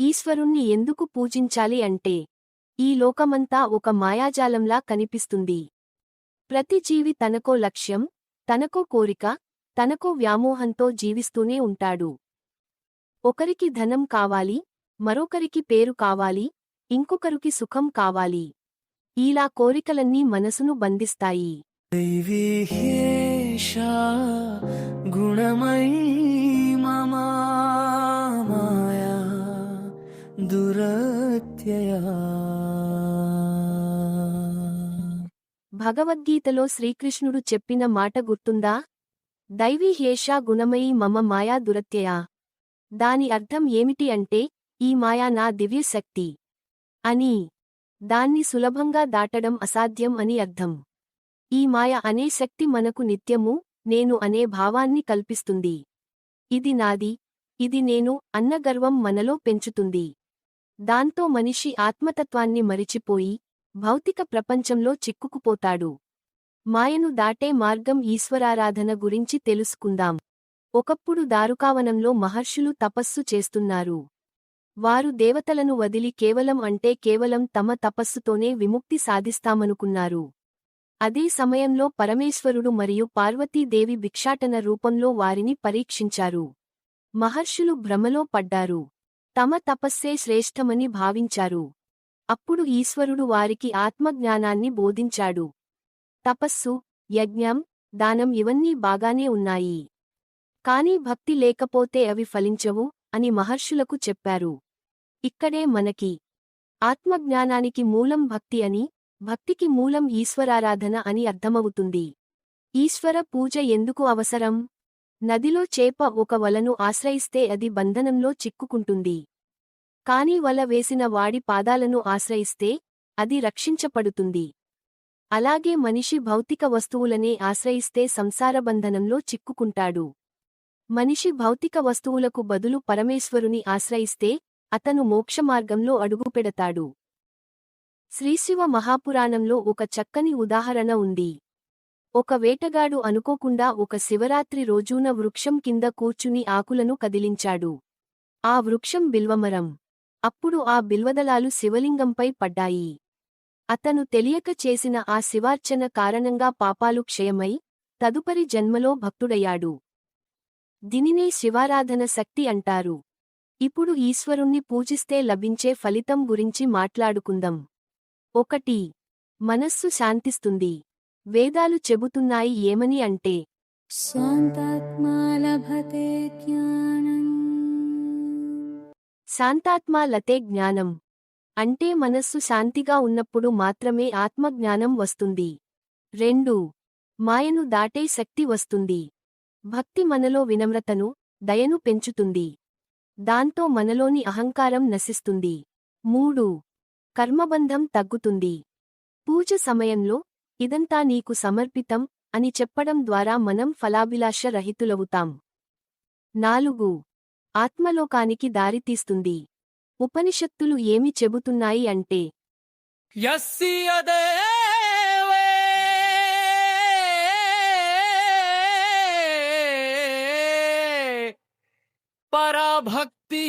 ఈశ్వరుణ్ణి ఎందుకు పూజించాలి అంటే ఈ లోకమంతా ఒక మాయాజాలంలా కనిపిస్తుంది. ప్రతి జీవి తనకో లక్ష్యం తనకో కోరిక తనకో వ్యామోహంతో జీవిస్తూనే ఉంటాడు. ఒకరికి ధనం కావాలి మరొకరికి పేరు కావాలి ఇంకొకరికి సుఖం కావాలి. ఇలా కోరికలన్నీ మనసును బంధిస్తాయి. గుణమై భగవద్గీతలో శ్రీకృష్ణుడు చెప్పిన మాట గుర్తుందా? దైవీ హేషా గుణమయీ మమ మాయా దురత్యయా. దాని అర్థం ఏమిటి అంటే ఈ మాయా నా దివ్య శక్తి అని. దాన్ని సులభంగా దాటడం అసాధ్యం అని అర్థం. ఈ మాయ అనే శక్తి మనకు నిత్యము నేను అనే భావాన్ని కల్పిస్తుంది. ఇది నాది ఇది నేను అన్న గర్వం మనలో పెంచుతుంది. దాంతో మనిషి ఆత్మతత్వాన్ని మరిచిపోయి భౌతిక ప్రపంచంలో చిక్కుకుపోతాడు. మాయను దాటే మార్గం ఈశ్వరారాధన గురించి తెలుసుకుందాం. ఒకప్పుడు దారుకావనంలో మహర్షులు తపస్సు చేస్తున్నారు. వారు దేవతలను వదిలి కేవలం అంటే కేవలం తమ తపస్సుతోనే విముక్తి సాధిస్తామనుకున్నారు. అదే సమయంలో పరమేశ్వరుడు మరియు పార్వతీదేవి భిక్షాటన రూపంలో వారిని పరీక్షించారు. మహర్షులు భ్రమలో పడ్డారు. తమ తపస్సే శ్రేష్టమని భావించారు. అప్పుడు ఈశ్వరుడు వారికి ఆత్మజ్ఞానాన్ని బోధించాడు. తపస్సు యజ్ఞం దానం ఇవన్నీ బాగానే ఉన్నాయి. కాని భక్తి లేకపోతే అవి ఫలించవు అని మహర్షులకు చెప్పారు. ఇక్కడే మనకి ఆత్మజ్ఞానానికి మూలం భక్తి అని భక్తికి మూలం ఈశ్వరారాధన అని అర్థమవుతుంది. ఈశ్వర పూజ ఎందుకు అవసరం? నదిలో చేప ఒక వలను ఆశ్రయిస్తే అది బంధనంలో చిక్కుకుంటుంది. కాని వల వేసిన వాడి పాదాలను ఆశ్రయిస్తే అది రక్షించపడుతుంది అలాగే మనిషి భౌతిక వస్తువులనే ఆశ్రయిస్తే సంసార బంధనంలో చిక్కుకుంటాడు. మనిషి భౌతిక వస్తువులకు బదులు పరమేశ్వరుని ఆశ్రయిస్తే అతను మోక్షమార్గంలో అడుగుపెడతాడు. శ్రీశివ మహాపురాణంలో ఒక చక్కని ఉదాహరణ ఉంది. ఒక వేటగాడు అనుకోకుండా ఒక శివరాత్రి రోజున వృక్షం కింద కూర్చుని ఆకులను కదిలించాడు. ఆ వృక్షం బిల్వమరం. అప్పుడు ఆ బిల్వదళాలు శివలింగంపై పడ్డాయి. అతను తెలియక చేసిన ఆ శివార్చన కారణంగా పాపాలు క్షయమై తదుపరి జన్మలో భక్తుడయ్యాడు. దీనినే శివారాధన శక్తి అంటారు. ఇప్పుడు ఈశ్వరుణ్ణి పూజిస్తే లభించే ఫలితం గురించి మాట్లాడుకుందాం. ఒకటి మనస్సు శాంతిస్తుంది. వేదాలు చెబుతున్నాయి ఏమని అంటే శాంతాత్మా లభతే జ్ఞానం శాంతాత్మ లతే జ్ఞానం. అంటే మనస్సు శాంతిగా ఉన్నప్పుడు మాత్రమే ఆత్మజ్ఞానం వస్తుంది. రెండు. మాయను దాటే శక్తి వస్తుంది. భక్తి మనలో వినమ్రతను దయను పెంచుతుంది. దాంతో మనలోని అహంకారం నశిస్తుంది. మూడు. కర్మబంధం తగ్గుతుంది. పూజ సమయంలో ఇదంతా నీకు సమర్పితం అని చెప్పడం ద్వారా మనం ఫలాభిలాష రహితులవుతాం. నాలుగు. ఆత్మలోకానికి దారితీస్తుంది ఉపనిషత్తులు ఏమి చెబుతున్నాయి అంటే పరాభక్తి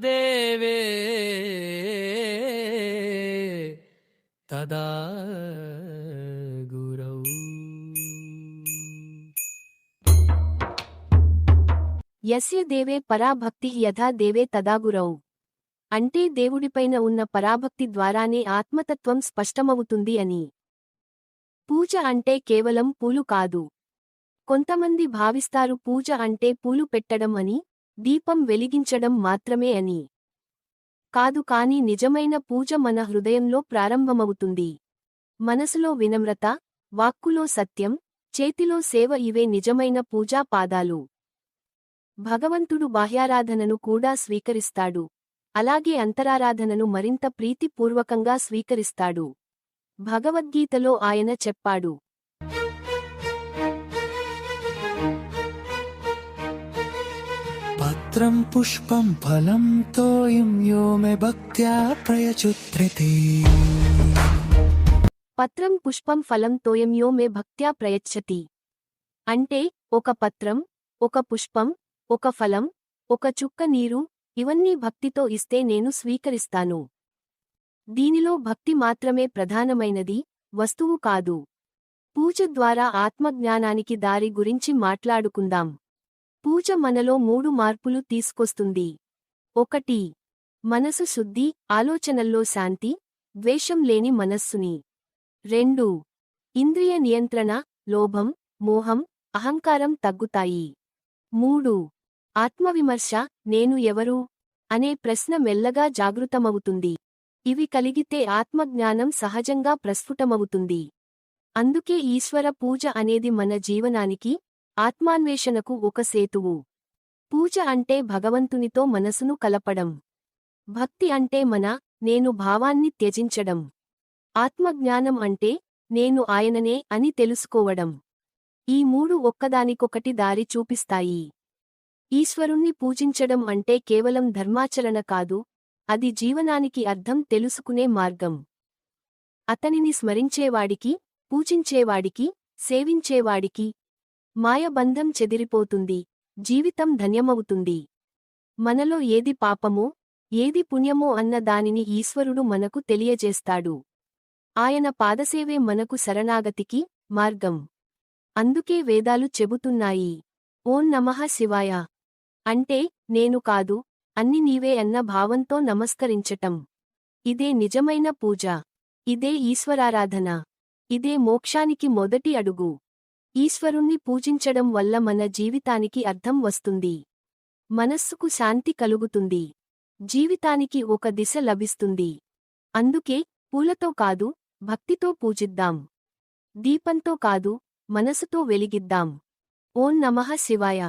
దేవే తదా యస్య దేవే పరాభక్తి యథా దేవే తదాగురౌ. అంటే దేవుడిపైన ఉన్న పరాభక్తి ద్వారానే ఆత్మతత్వం స్పష్టమవుతుంది అని. పూజ అంటే కేవలం పూలు కాదు. కొంతమంది భావిస్తారు పూజ అంటే పూలు పెట్టడం అని దీపం వెలిగించడం మాత్రమే అని. కాదు కాని నిజమైన పూజ మన హృదయంలో ప్రారంభమవుతుంది. మనసులో వినమ్రత వాక్కులో సత్యం చేతిలో సేవ ఇవే నిజమైన పూజా పాదాలు. భగవంతుడు బాహ్యారాధనను కూడా స్వీకరిస్తాడు. అలాగే అంతరారాధనను మరింత ప్రీతిపూర్వకంగా స్వీకరిస్తాడు. భగవద్గీతలో ఆయన చెప్పాడు. పత్రం పుష్పం ఫలం తోయం పత్రం పుష్పం ఫలం తోయమ్యో మే భక్త్యా ప్రయచ్చతి. అంటే ఒక పత్రం ఒక పుష్పం ఒక ఫలం ఒక చుక్క నీరు ఇవన్నీ భక్తితో ఇస్తే నేను స్వీకరిస్తాను. దీనిలో భక్తి మాత్రమే ప్రధానమైనది వస్తువు కాదు. పూజ ద్వారా ఆత్మజ్ఞానానికి దారి గురించి మాట్లాడుకుందాం. పూజ మనలో మూడు మార్పులు తీసుకొస్తుంది. ఒకటి మనసు శుద్ధి ఆలోచనల్లో శాంతి ద్వేషం లేని మనస్సుని. రెండు ఇంద్రియ నియంత్రణ లోభం మోహం అహంకారం తగ్గుతాయి. మూడు ఆత్మవిమర్శ నేను ఎవరు? అనే ప్రశ్న మెల్లగా జాగృతమవుతుంది. ఇవి కలిగితే ఆత్మజ్ఞానం సహజంగా ప్రస్ఫుటమవుతుంది. అందుకే ఈశ్వర పూజ అనేది మన జీవనానికి ఆత్మాన్వేషణకు ఒక సేతువు. పూజ అంటే భగవంతునితో మనసును కలపడం. భక్తి అంటే మన నేను భావాన్ని త్యజించడం. ఆత్మజ్ఞానం అంటే నేను ఆయననే అని తెలుసుకోవడం. ఈ మూడు ఒక్కదానికొకటి దారి చూపిస్తాయి. ఈశ్వరుణ్ణి పూజించడం అంటే కేవలం ధర్మాచరణ కాదు అది జీవనానికి అర్థం తెలుసుకునే మార్గం. అతనిని స్మరించేవాడికి పూజించేవాడికి సేవించేవాడికి మాయబంధం చెదిరిపోతుంది జీవితం ధన్యమవుతుంది. మనలో ఏది పాపమో ఏది పుణ్యమో అన్న దానిని ఈశ్వరుడు మనకు తెలియజేస్తాడు. ఆయన పాదసేవే మనకు శరణాగతికి మార్గం. అందుకే వేదాలు చెబుతున్నాయి. ఓం నమః శివాయ. అంటే నేను కాదు అన్ని నీవే అన్న భావంతో నమస్కరించటం. ఇదే నిజమైన పూజ. ఇదే ఈశ్వరారాధన. ఇదే మోక్షానికి మొదటి అడుగు. ఈశ్వరుణ్ణి పూజించడం వల్ల మన జీవితానికి అర్థం వస్తుంది. మనస్సుకు శాంతి కలుగుతుంది. జీవితానికి ఒక దిశ లభిస్తుంది. అందుకే పూలతో కాదు భక్తితో పూజిద్దాం. దీపంతో కాదు మనసుతో వెలిగిద్దాం. ఓం నమః శివాయ.